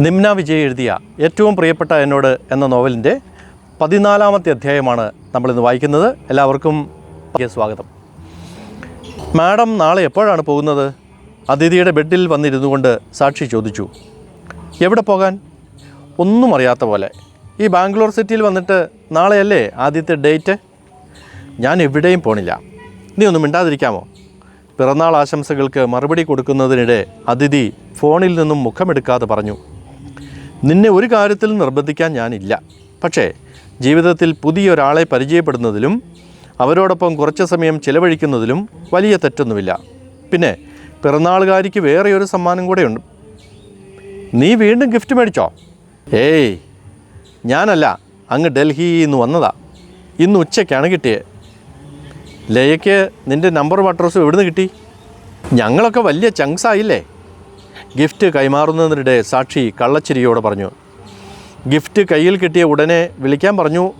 നിമ്ന വിജയ് എഴുതിയ ഏറ്റവും പ്രിയപ്പെട്ട എന്നോട് എന്ന നോവലിന്റെ പതിനാലാമത്തെ അധ്യായമാണ് നമ്മളിന്ന് വായിക്കുന്നത്. എല്ലാവർക്കും സ്വാഗതം. മാഡം നാളെ എപ്പോഴാണ് പോകുന്നത്? അതിഥിയുടെ ബെഡിൽ വന്നിരുന്നു കൊണ്ട് സാക്ഷി ചോദിച്ചു. എവിടെ പോകാൻ? ഒന്നും അറിയാത്ത പോലെ. ഈ ബാംഗ്ലൂർ സിറ്റിയിൽ വന്നിട്ട് നാളെയല്ലേ ആദ്യത്തെ ഡേറ്റ്? ഞാൻ എവിടെയും പോണില്ല. നീ ഒന്നും മിണ്ടാതിരിക്കാമോ? പിറന്നാൾ ആശംസകൾക്ക് മറുപടി കൊടുക്കുന്നതിനിടെ അതിഥി ഫോണിൽ നിന്നും മുഖമെടുക്കാതെ പറഞ്ഞു. നിന്നെ ഒരു കാര്യത്തിൽ നിർബന്ധിക്കാൻ ഞാനില്ല. പക്ഷേ ജീവിതത്തിൽ പുതിയൊരാളെ പരിചയപ്പെടുന്നതിലും അവരോടൊപ്പം കുറച്ച് സമയം ചിലവഴിക്കുന്നതിലും വലിയ തെറ്റൊന്നുമില്ല. പിന്നെ പിറന്നാളുകാരിക്ക് വേറെ ഒരു സമ്മാനം കൂടെയുണ്ട്. നീ വീണ്ടും ഗിഫ്റ്റ് മേടിച്ചോ? ഏയ് ഞാനല്ല. അങ്ങ് ഡൽഹിയിൽ നിന്ന് വന്നതാ. ഇന്ന് ഉച്ചയ്ക്കാണ് കിട്ടിയത് ലയയ്ക്ക് നിന്റെ നമ്പറും അഡ്രസ്സും എവിടുന്ന് കിട്ടി? ഞങ്ങളൊക്കെ വലിയ ചങ്ക്സ് ആയില്ലേ? ഗിഫ്റ്റ് കൈമാറുന്നതിനിടെ സാക്ഷി കള്ളച്ചിരിയോട് പറഞ്ഞു. ഗിഫ്റ്റ് കയ്യിൽ കിട്ടിയ ഉടനെ വിളിക്കാൻ പറഞ്ഞു.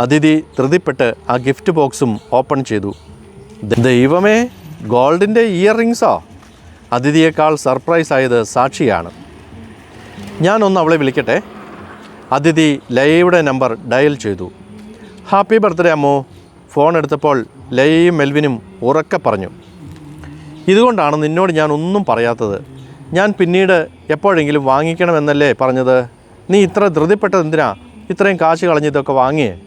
അതിഥി ധൃതിപ്പെട്ട് ആ ഗിഫ്റ്റ് ബോക്സും ഓപ്പൺ ചെയ്തു. ദൈവമേ ഗോൾഡിന്റെ ഇയർ റിങ്സോ അതിഥിയേക്കാൾ സർപ്രൈസ് ആയത് സാക്ഷിയാണ്. ഞാനൊന്ന് അവളെ വിളിക്കട്ടെ? അതിഥി ലയയുടെ നമ്പർ ഡയൽ ചെയ്തു. ഹാപ്പി ബർത്ത്ഡേ അമ്മോ. ഫോൺ എടുത്തപ്പോൾ ലയയും മെൽവിനും ഉറക്കെ പറഞ്ഞു. ഇതുകൊണ്ടാണ് നിന്നോട് ഞാൻ ഒന്നും പറയാത്തത്. ഞാൻ പിന്നീട് എപ്പോഴെങ്കിലും വാങ്ങിക്കണമെന്നല്ലേ പറഞ്ഞത്? നീ ഇത്ര ധൃതിപ്പെട്ടത് എന്തിനാ? ഇത്രയും കാശ് കളഞ്ഞതൊക്കെ വാങ്ങിയേ?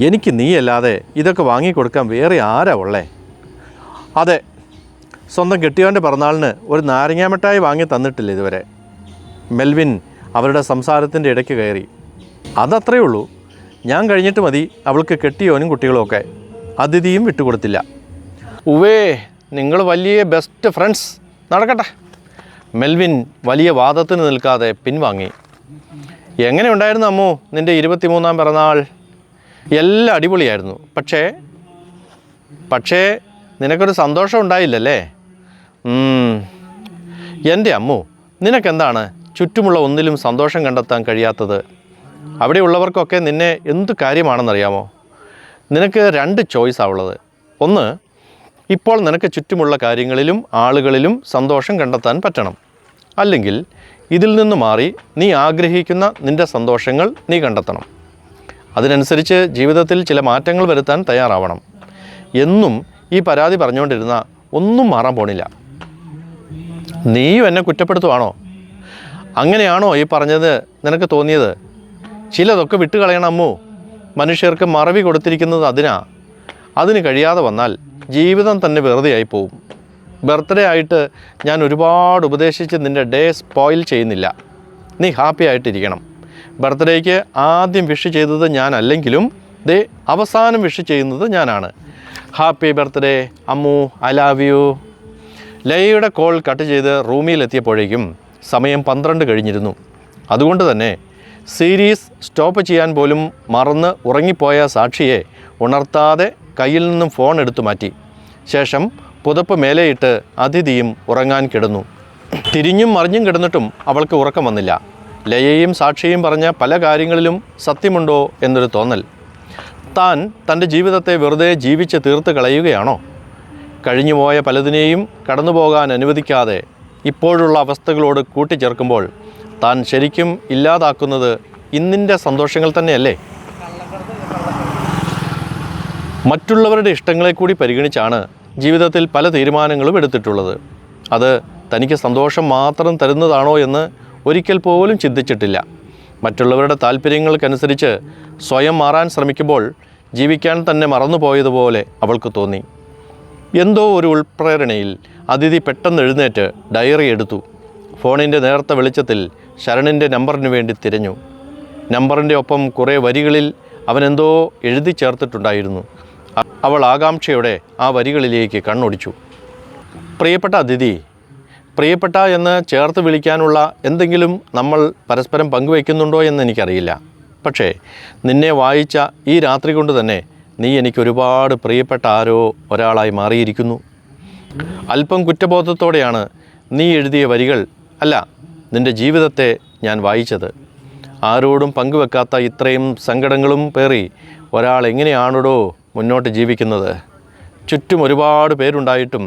എനിക്ക് നീയല്ലാതെ ഇതൊക്കെ വാങ്ങിക്കൊടുക്കാൻ വേറെ ആരാ ഉള്ളേ? അതെ സ്വന്തം കെട്ടിയവന്റെ പിറന്നാളിന് ഒരു നാരങ്ങാമിഠായി വാങ്ങി തന്നിട്ടില്ല ഇതുവരെ. മെൽവിൻ അവരുടെ സംസാരത്തിന്റെ ഇടയ്ക്ക് കയറി. അതത്രയേ ഉള്ളൂ. ഞാൻ കഴിഞ്ഞിട്ട് മതി അവൾക്ക് കെട്ടിയോനും കുട്ടികളുമൊക്കെ അതിഥിയും വിട്ടുകൊടുത്തില്ല. ഉവേ നിങ്ങൾ വലിയ ബെസ്റ്റ് ഫ്രണ്ട്സ് നടക്കട്ടെ. മെൽവിൻ വലിയ വാദത്തിന് നിൽക്കാതെ പിൻവാങ്ങി. എങ്ങനെ ഉണ്ടായിരുന്നു അമ്മു നിന്റെ ഇരുപത്തിമൂന്നാം പിറന്നാൾ? എല്ലാം അടിപൊളിയായിരുന്നു. പക്ഷേ പക്ഷേ നിനക്കൊരു സന്തോഷം ഉണ്ടായില്ലല്ലേ. എന്റെ അമ്മു നിനക്കെന്താണ് ചുറ്റുമുള്ള ഒന്നിലും സന്തോഷം കണ്ടെത്താൻ കഴിയാത്തത്? അവിടെയുള്ളവർക്കൊക്കെ നിന്നെ എന്ത് കാര്യമാണെന്നറിയാമോ? നിനക്ക് രണ്ട് ചോയ്സാണ് ഉള്ളത്. ഒന്ന് ഇപ്പോൾ നിനക്ക് ചുറ്റുമുള്ള കാര്യങ്ങളിലും ആളുകളിലും സന്തോഷം കണ്ടെത്താൻ പറ്റണം. അല്ലെങ്കിൽ ഇതിൽ നിന്ന് മാറി നീ ആഗ്രഹിക്കുന്ന നിന്റെ സന്തോഷങ്ങൾ നീ കണ്ടെത്തണം. അതിനനുസരിച്ച് ജീവിതത്തിൽ ചില മാറ്റങ്ങൾ വരുത്താൻ തയ്യാറാവണം. എന്നും ഈ പരാതി പറഞ്ഞുകൊണ്ടിരുന്ന ഒന്നും മാറാൻ പോണില്ല. നീയും എന്നെ കുറ്റപ്പെടുത്തുവാണോ? അങ്ങനെയാണോ ഈ പറഞ്ഞത് നിനക്ക് തോന്നിയത്? ചിലതൊക്കെ വിട്ടുകളയണം അമ്മു. മനുഷ്യർക്ക് മറവി കൊടുത്തിരിക്കുന്നത് അതിനാ. അതിന് കഴിയാതെ വന്നാൽ ജീവിതം തന്നെ വെറുതെയായി പോവും. ബർത്ത്ഡേ ആയിട്ട് ഞാൻ ഒരുപാട് ഉപദേശിച്ച് നിന്റെ ഡേ സ്പോയിൽ ചെയ്യുന്നില്ല. നീ ഹാപ്പി ആയിട്ടിരിക്കണം. ബർത്ത്ഡേക്ക് ആദ്യം വിഷ് ചെയ്തത് ഞാനല്ലെങ്കിലും ദേ അവസാനം വിഷ് ചെയ്യുന്നത് ഞാനാണ്. Happy birthday Ammu I love you. ലയയുടെ call cut ചെയ്ത് റൂമിലെത്തിയപ്പോഴേക്കും സമയം പന്ത്രണ്ട് കഴിഞ്ഞിരുന്നു. അതുകൊണ്ട് തന്നെ സീരീസ് സ്റ്റോപ്പ് ചെയ്യാൻ പോലും മറന്ന് ഉറങ്ങിപ്പോയ സാക്ഷിയെ ഉണർത്താതെ കയ്യിൽ നിന്നും ഫോൺ എടുത്തു മാറ്റി. ശേഷം പുതപ്പ് മേലെയിട്ട് അതിഥിയും ഉറങ്ങാൻ കിടന്നു. തിരിഞ്ഞും മറിഞ്ഞും കിടന്നിട്ടും അവൾക്ക് ഉറക്കം വന്നില്ല. ലയയും സാക്ഷിയും പറഞ്ഞ പല കാര്യങ്ങളിലും സത്യമുണ്ടോ എന്നൊരു തോന്നൽ. താൻ തന്റെ ജീവിതത്തെ വെറുതെ ജീവിച്ച് തീർത്ത് കളയുകയാണോ? കഴിഞ്ഞുപോയ പലതിനെയും കടന്നുപോകാൻ അനുവദിക്കാതെ ഇപ്പോഴുള്ള അവസ്ഥകളോട് കൂട്ടിച്ചേർക്കുമ്പോൾ താൻ ശരിക്കും ഇല്ലാതാക്കുന്നത് ഇന്നിന്റെ സന്തോഷങ്ങൾ തന്നെയല്ലേ? മറ്റുള്ളവരുടെ ഇഷ്ടങ്ങളെ കൂടി പരിഗണിച്ചാണ് ജീവിതത്തിൽ പല തീരുമാനങ്ങളും എടുത്തിട്ടുള്ളത്. അത് തനിക്ക് സന്തോഷം മാത്രം തരുന്നതാണോ എന്ന് ഒരിക്കൽ പോലും ചിന്തിച്ചിട്ടില്ല. മറ്റുള്ളവരുടെ താല്പര്യങ്ങൾക്കനുസരിച്ച് സ്വയം മാറാൻ ശ്രമിക്കുമ്പോൾ ജീവിക്കാൻ തന്നെ മറന്നുപോയതുപോലെ അവൾക്ക് തോന്നി. എന്തോ ഒരു ഉൾപ്രേരണയിൽ അതിഥി പെട്ടെന്ന് എഴുന്നേറ്റ് ഡയറി എടുത്തു. ഫോണിന്റെ നേർത്ത വെളിച്ചത്തിൽ ശരണിന്റെ നമ്പറിന് വേണ്ടി തിരഞ്ഞു. നമ്പറിന്റെ ഒപ്പം കുറേ വരികളിൽ അവനെന്തോ എഴുതി ചേർത്തിട്ടുണ്ടായിരുന്നു. അവൾ ആകാംക്ഷയോടെ ആ വരികളിലേക്ക് കണ്ണൊടിച്ചു. പ്രിയപ്പെട്ട അതിഥി പ്രിയപ്പെട്ട എന്ന് ചേർത്ത് വിളിക്കാനുള്ള എന്തെങ്കിലും നമ്മൾ പരസ്പരം പങ്കുവയ്ക്കുന്നുണ്ടോ എന്ന് എനിക്കറിയില്ല. പക്ഷേ നിന്നെ വായിച്ച ഈ രാത്രി കൊണ്ട് തന്നെ നീ എനിക്ക് ഒരുപാട് പ്രിയപ്പെട്ട ആരോ ഒരാളായി മാറിയിരിക്കുന്നു. അല്പം കുറ്റബോധത്തോടെയാണ് നീ എഴുതിയ വരികൾ അല്ല നിന്റെ ജീവിതത്തെ ഞാൻ വായിച്ചത്. ആരോടും പങ്കുവെക്കാത്ത ഇത്രയും സങ്കടങ്ങളും പേറി ഒരാൾ എങ്ങനെയാണോടോ മുന്നോട്ട് ജീവിക്കുന്നത്. ചുറ്റും ഒരുപാട് പേരുണ്ടായിട്ടും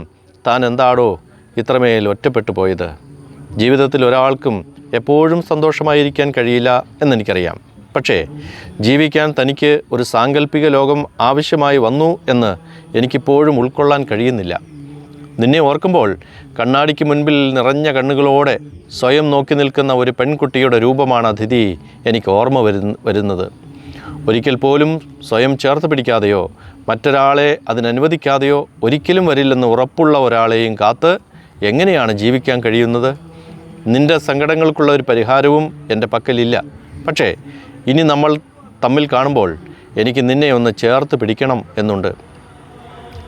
താൻ എന്താടോ ഇത്രമേൽ ഒറ്റപ്പെട്ടു പോയത്. ജീവിതത്തിൽ ഒരാൾക്കും എപ്പോഴും സന്തോഷമായിരിക്കാൻ കഴിയില്ല എന്നെനിക്കറിയാം. പക്ഷേ ജീവിക്കാൻ തനിക്ക് ഒരു സാങ്കല്പിക ലോകം ആവശ്യമായി വന്നു എന്ന് എനിക്കിപ്പോഴും ഉൾക്കൊള്ളാൻ കഴിയുന്നില്ല. നിന്നെ ഓർക്കുമ്പോൾ കണ്ണാടിക്ക് മുൻപിൽ നിറഞ്ഞ കണ്ണുകളോടെ സ്വയം നോക്കി നിൽക്കുന്ന ഒരു പെൺകുട്ടിയുടെ രൂപമാണ് അതിഥി എനിക്ക് ഓർമ്മ വരുന്ന വരുന്നത്. ഒരിക്കൽ പോലും സ്വയം ചേർത്ത് പിടിക്കാതെയോ മറ്റൊരാളെ അതിനനുവദിക്കാതെയോ ഒരിക്കലും വരില്ലെന്ന് ഉറപ്പുള്ള ഒരാളെയും കാത്ത് എങ്ങനെയാണ് ജീവിക്കാൻ കഴിയുന്നത്? നിന്റെ സങ്കടങ്ങൾക്കുള്ള ഒരു പരിഹാരവും എന്റെ പക്കലില്ല. പക്ഷേ ഇനി നമ്മൾ തമ്മിൽ കാണുമ്പോൾ എനിക്ക് നിന്നെ ഒന്ന് ചേർത്ത് പിടിക്കണം എന്നുണ്ട്.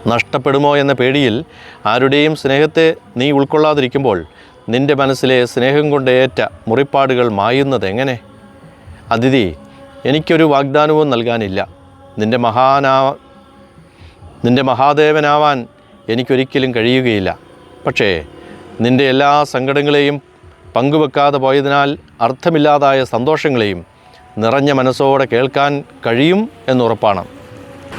നഷ്ടപ്പെടുമോ എന്ന പേടിയിൽ ആരുടെയും സ്നേഹത്തെ നീ ഉൾക്കൊള്ളാതിരിക്കുമ്പോൾ നിന്റെ മനസ്സിലെ സ്നേഹം കൊണ്ട് ഏറ്റ മുറിപ്പാടുകൾ മായുന്നത് എങ്ങനെ? അതിഥി എനിക്കൊരു വാഗ്ദാനവും നൽകാനില്ല. നിന്റെ മഹാനാ നിന്റെ മഹാദേവനാവാൻ എനിക്കൊരിക്കലും കഴിയുകയില്ല. പക്ഷേ നിന്റെ എല്ലാ സങ്കടങ്ങളെയും പങ്കുവെക്കാതെ പോയതിനാൽ അർത്ഥമില്ലാതായ സന്തോഷങ്ങളെയും നിറഞ്ഞ മനസ്സോടെ കേൾക്കാൻ കഴിയും എന്നുറപ്പാണ്.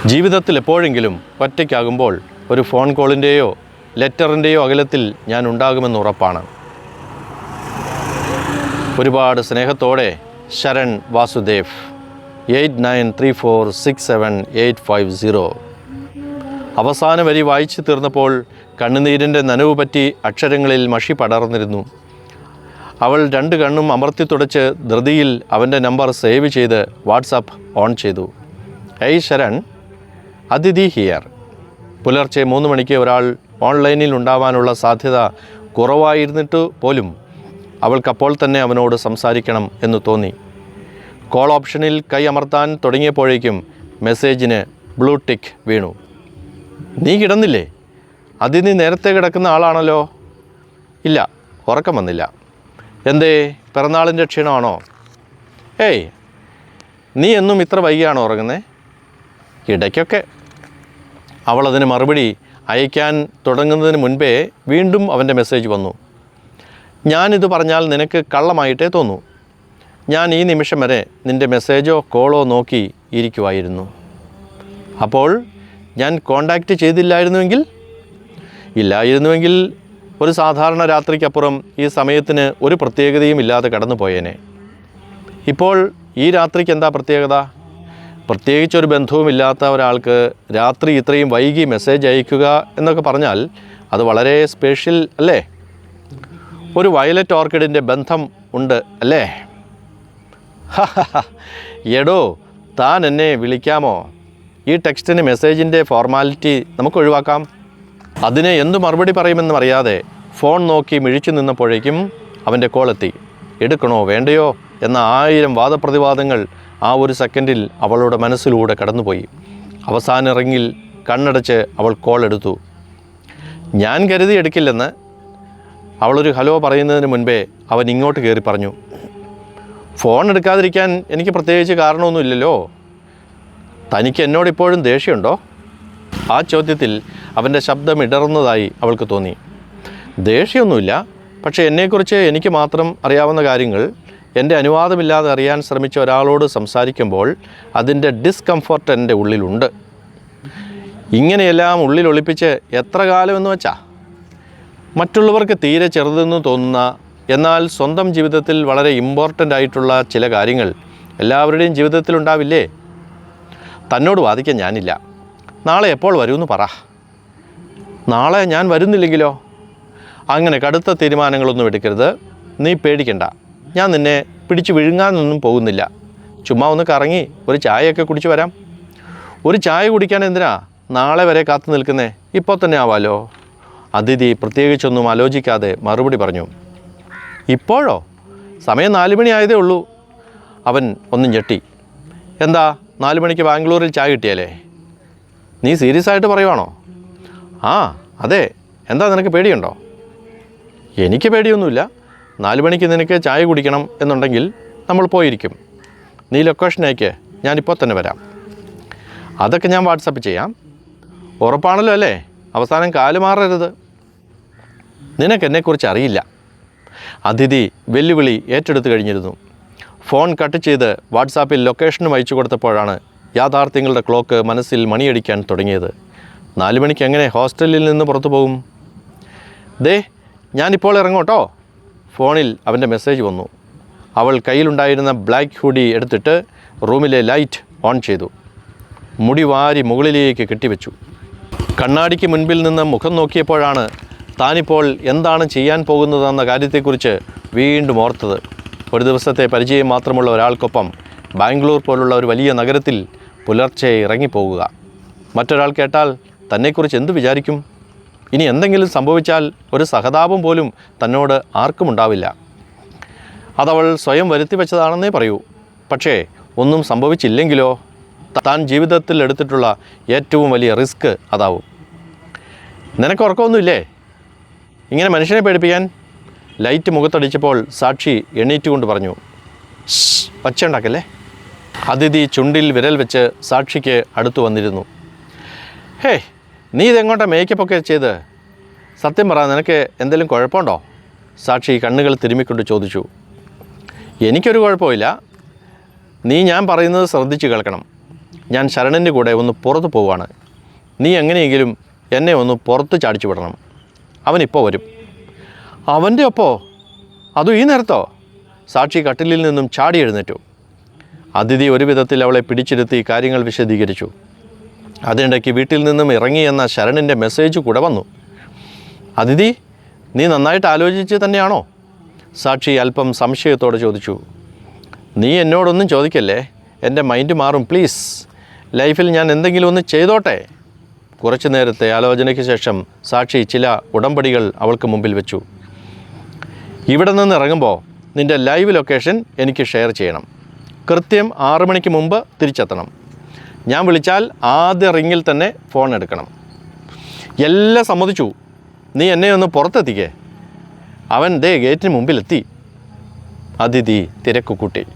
ജീവിതത്തിൽ എപ്പോഴെങ്കിലും ഒറ്റയ്ക്കാകുമ്പോൾ ഒരു ഫോൺ കോളിന്റെയോ ലെറ്ററിന്റെയോ അകലത്തിൽ ഞാൻ ഉണ്ടാകുമെന്ന് ഉറപ്പാണ്. ഒരുപാട് സ്നേഹത്തോടെ Sharan Vasudev. Eight nine three four six seven eight five zero. അവസാന വരി വായിച്ചു തീർന്നപ്പോൾ കണ്ണുനീരിന്റെ നനവ് പറ്റി അക്ഷരങ്ങളിൽ മഷി പടർന്നിരുന്നു. അവൾ രണ്ട് കണ്ണും അമർത്തി തുടച്ച് ധൃതിയിൽ അവന്റെ നമ്പർ സേവ് ചെയ്ത് വാട്സാപ്പ് ഓൺ ചെയ്തു. ഏയ് ശരൺ അതിഥി ഹിയർ. പുലർച്ചെ മൂന്ന് മണിക്ക് ഒരാൾ ഓൺലൈനിൽ ഉണ്ടാവാനുള്ള സാധ്യത കുറവായിരുന്നിട്ട് പോലും അവൾക്കപ്പോൾ തന്നെ അവനോട് സംസാരിക്കണം എന്ന് തോന്നി. കോൾ ഓപ്ഷനിൽ കൈ അമർത്താൻ തുടങ്ങിയപ്പോഴേക്കും മെസ്സേജിന് ബ്ലൂ ടിക്ക് വീണു. നീ കിടന്നില്ലേ? അതിന് നേരത്തെ കിടക്കുന്ന ആളാണല്ലോ? ഇല്ല ഉറക്കം വന്നില്ല. എന്തേ പിറന്നാളിന്റെ ക്ഷീണമാണോ? ഏയ് നീ എന്നും ഇത്ര വൈകിയാണോ ഉറങ്ങുന്നത് ഇടയ്ക്കൊക്കെ. അവളതിന് മറുപടി അയക്കാൻ തുടങ്ങുന്നതിന് മുൻപേ വീണ്ടും അവന്റെ മെസ്സേജ് വന്നു. ഞാനിത് പറഞ്ഞാൽ നിനക്ക് കള്ളമായിട്ടേ തോന്നൂ. ഞാൻ ഈ നിമിഷം വരെ നിന്റെ മെസ്സേജോ കോളോ നോക്കി ഇരിക്കുമായിരുന്നു അപ്പോൾ ഞാൻ കോണ്ടാക്റ്റ് ചെയ്തില്ലായിരുന്നുവെങ്കിൽ? ഇല്ലായിരുന്നുവെങ്കിൽ ഒരു സാധാരണ രാത്രിക്കപ്പുറം ഈ സമയത്തിന് ഒരു പ്രത്യേകതയും ഇല്ലാതെ കടന്നു പോയേനെ ഇപ്പോൾ ഈ രാത്രിക്ക് എന്താ പ്രത്യേകത? പ്രത്യേകിച്ചൊരു ബന്ധവുമില്ലാത്ത ഒരാൾക്ക് രാത്രി ഇത്രയും വൈകി മെസ്സേജ് അയക്കുക എന്നൊക്കെ പറഞ്ഞാൽ അത് വളരെ സ്പെഷ്യൽ അല്ലേ? ഒരു വയലറ്റ് ഓർക്കിഡിന്റെ ബന്ധം ഉണ്ട് അല്ലേ? എടോ താൻ എന്നെ വിളിക്കാമോ? ഈ ടെക്സ്റ്റിന് മെസ്സേജിന്റെ ഫോർമാലിറ്റി നമുക്ക് ഒഴിവാക്കാം. അതിനെ എന്തു മറുപടി പറയുമെന്നും അറിയാതെ ഫോൺ നോക്കി മിഴിച്ചു നിന്നപ്പോഴേക്കും അവന്റെ കോളെത്തി എടുക്കണോ വേണ്ടയോ? എന്ന ആയിരം വാദപ്രതിവാദങ്ങൾ ആ ഒരു സെക്കൻഡിൽ അവളുടെ മനസ്സിലൂടെ കടന്നുപോയി. അവസാന ഇറങ്ങിൽ കണ്ണടച്ച് അവൾ കോൾ എടുത്തു. ഞാൻ കരുതി എടുക്കില്ലെന്ന് അവളൊരു ഹലോ പറയുന്നതിന് മുൻപേ അവൻ ഇങ്ങോട്ട് കയറി പറഞ്ഞു. ഫോൺ എടുക്കാതിരിക്കാൻ എനിക്ക് പ്രത്യേകിച്ച് കാരണമൊന്നുമില്ലല്ലോ. തനിക്ക് എന്നോട് ഇപ്പോഴും ദേഷ്യമുണ്ടോ? ആ ചോദ്യത്തിൽ അവന്റെ ശബ്ദം ഇടറുന്നതായി അവൾക്ക് തോന്നി. ദേഷ്യമൊന്നുമില്ല പക്ഷേ എന്നെക്കുറിച്ച് എനിക്ക് മാത്രം അറിയാവുന്ന കാര്യങ്ങൾ എന്റെ അനുവാദമില്ലാതെ അറിയാൻ ശ്രമിച്ച ഒരാളോട് സംസാരിക്കുമ്പോൾ അതിന്റെ ഡിസ്കംഫർട്ട് എന്റെ ഉള്ളിലുണ്ട്. ഇങ്ങനെയെല്ലാം ഉള്ളിൽ ഒളിപ്പിച്ച് എത്ര കാലമെന്ന് വെച്ചാ? മറ്റുള്ളവർക്ക് തീരെ ചെറുതെന്ന് തോന്നുന്ന എന്നാൽ സ്വന്തം ജീവിതത്തിൽ വളരെ ഇമ്പോർട്ടന്റ് ആയിട്ടുള്ള ചില കാര്യങ്ങൾ എല്ലാവരുടെയും ജീവിതത്തിൽ ഉണ്ടാവില്ലേ? തന്നോട് വാദിക്കാൻ ഞാനില്ല. നാളെ എപ്പോൾ വരുമെന്ന് പറ. നാളെ ഞാൻ വരുന്നില്ലെങ്കിലോ? അങ്ങനെ കടുത്ത തീരുമാനങ്ങളൊന്നും എടുക്കരുത്. നീ പേടിക്കണ്ട. ഞാൻ നിന്നെ പിടിച്ചു വിഴുങ്ങാനൊന്നും പോകുന്നില്ല. ചുമ്മാ ഒന്ന് കറങ്ങി ഒരു ചായയൊക്കെ കുടിച്ച് വരാം. ഒരു ചായ കുടിക്കാൻ എന്തിനാ നാളെ വരെ കാത്തു നിൽക്കുന്നേ? ഇപ്പോൾ തന്നെ ആവാലോ? അതിഥി പ്രത്യേകിച്ചൊന്നും ആലോചിക്കാതെ മറുപടി പറഞ്ഞു. ഇപ്പോഴോ? സമയം നാല് മണി ആയതേ ഉള്ളൂ. അവൻ ഒന്നും ഞെട്ടി. എന്താ നാല് മണിക്ക് ബാംഗ്ലൂരിൽ ചായ കിട്ടിയാലേ? നീ സീരിയസ് ആയിട്ട് പറയുവാണോ? ആ അതെ. എന്താ നിനക്ക് പേടിയുണ്ടോ? എനിക്ക് പേടിയൊന്നുമില്ല. നാല് മണിക്ക് നിനക്ക് ചായ കുടിക്കണം എന്നുണ്ടെങ്കിൽ നമ്മൾ പോയിരിക്കും. നീ ലൊക്കേഷൻ അയക്ക്. ഞാനിപ്പോൾ തന്നെ വരാം. അതൊക്കെ ഞാൻ വാട്സപ്പ് ചെയ്യാം. ഉറപ്പാണല്ലോ അല്ലേ? അവസാനം കാൽ മാറരുത്. നിനക്ക് എന്നെക്കുറിച്ച് അറിയില്ല. അതിഥി വെല്ലുവിളി ഏറ്റെടുത്തു കഴിഞ്ഞിരുന്നു. ഫോൺ കട്ട് ചെയ്ത് വാട്സാപ്പിൽ ലൊക്കേഷനും അയച്ചു കൊടുത്തപ്പോഴാണ് യാഥാർത്ഥ്യങ്ങളുടെ ക്ലോക്ക് മനസ്സിൽ മണിയടിക്കാൻ തുടങ്ങിയത്. നാല് മണിക്ക് എങ്ങനെ ഹോസ്റ്റലിൽ നിന്ന് പുറത്തു പോകും? ദേ ഞാനിപ്പോൾ ഇറങ്ങോട്ടോ. ഫോണിൽ അവന്റെ മെസ്സേജ് വന്നു. അവൾ കയ്യിലുണ്ടായിരുന്ന ബ്ലാക്ക് ഹുഡി എടുത്തിട്ട് റൂമിലെ ലൈറ്റ് ഓൺ ചെയ്തു. മുടി വാരി മുകളിലേക്ക് കെട്ടിവെച്ചു. കണ്ണാടിക്ക് മുൻപിൽ നിന്ന് മുഖം നോക്കിയപ്പോഴാണ് താനിപ്പോൾ എന്താണ് ചെയ്യാൻ പോകുന്നതെന്ന കാര്യത്തെക്കുറിച്ച് വീണ്ടും ഓർത്തത്. ഒരു ദിവസത്തെ പരിചയം മാത്രമുള്ള ഒരാൾക്കൊപ്പം ബാംഗ്ലൂർ പോലുള്ള ഒരു വലിയ നഗരത്തിൽ പുലർച്ചെ ഇറങ്ങിപ്പോകുക. മറ്റൊരാൾ കേട്ടാൽ തന്നെക്കുറിച്ച് എന്ത് വിചാരിക്കും? ഇനി എന്തെങ്കിലും സംഭവിച്ചാൽ ഒരു സഹതാപം പോലും തന്നോട് ആർക്കും ഉണ്ടാവില്ല. അതവൾ സ്വയം വരുത്തി വെച്ചതാണെന്നേ പറയൂ. പക്ഷേ ഒന്നും സംഭവിച്ചില്ലെങ്കിലോ? താൻ ജീവിതത്തിൽ എടുത്തിട്ടുള്ള ഏറ്റവും വലിയ റിസ്ക് അതാവും. നിനക്ക് ഉറക്കമൊന്നുമില്ലേ? ഇങ്ങനെ മനുഷ്യനെ പേടിപ്പിക്കാൻ ലൈറ്റ് മുഖത്തടിച്ചപ്പോൾ സാക്ഷി എണീറ്റുകൊണ്ട് പറഞ്ഞു പച്ച ഉണ്ടാക്കല്ലേ അതിഥി ചുണ്ടിൽ വിരൽ വെച്ച് സാക്ഷിക്ക് അടുത്തു വന്നിരുന്നു. ഹേ നീ ഇതെങ്ങോട്ടാ മേക്കപ്പൊക്കെ ചെയ്ത്? സത്യം പറ നിനക്ക് എന്തെങ്കിലും കുഴപ്പമുണ്ടോ? സാക്ഷി കണ്ണുകൾ തിരുമ്മിക്കൊണ്ട് ചോദിച്ചു. എനിക്കൊരു കുഴപ്പമില്ല. നീ ഞാൻ പറയുന്നത് ശ്രദ്ധിച്ച് കേൾക്കണം. ഞാൻ ശരണന്റെ കൂടെ ഒന്ന് പുറത്ത് പോവുകയാണ് നീ എങ്ങനെയെങ്കിലും എന്നെ ഒന്ന് പുറത്ത് ചാടിച്ചു വിടണം അവനിപ്പോൾ വരും. അവന്റെ ഒപ്പോ? അതും ഈ നേരത്തോ? സാക്ഷി കട്ടിലിൽ നിന്നും ചാടി എഴുന്നേറ്റു. അതിഥി ഒരു വിധത്തിൽ അവളെ പിടിച്ചിരുത്തി കാര്യങ്ങൾ വിശദീകരിച്ചു. അതിനിടയ്ക്ക് വീട്ടിൽ നിന്നും ഇറങ്ങി എന്ന ശരണിന്റെ മെസ്സേജ് കൂടെ വന്നു. അതിഥി നീ നന്നായിട്ട് ആലോചിച്ച് തന്നെയാണോ? സാക്ഷി അല്പം സംശയത്തോടെ ചോദിച്ചു. നീ എന്നോടൊന്നും ചോദിക്കല്ലേ? എന്റെ മൈൻഡ് മാറും പ്ലീസ് ലൈഫിൽ ഞാൻ എന്തെങ്കിലും ഒന്ന് ചെയ്തോട്ടെ? കുറച്ചു നേരത്തെ ആലോചനയ്ക്ക് ശേഷം സാക്ഷി ചില ഉടമ്പടികൾ അവൾക്ക് മുമ്പിൽ വെച്ചു. ഇവിടെ നിന്ന് ഇറങ്ങുമ്പോൾ നിന്റെ ലൈവ് ലൊക്കേഷൻ എനിക്ക് ഷെയർ ചെയ്യണം. കൃത്യം ആറു മണിക്ക് മുമ്പ് തിരിച്ചെത്തണം. ഞാൻ വിളിച്ചാൽ ആദ്യ റിങ്ങിൽ തന്നെ ഫോൺ എടുക്കണം. എല്ലാം സമ്മതിച്ചു. നീ എന്നെ ഒന്ന് പുറത്തെത്തിക്കേ. അവൻ ദേ ഗേറ്റിന് മുമ്പിലെത്തി. അതിഥി തിരക്ക് കൂട്ടി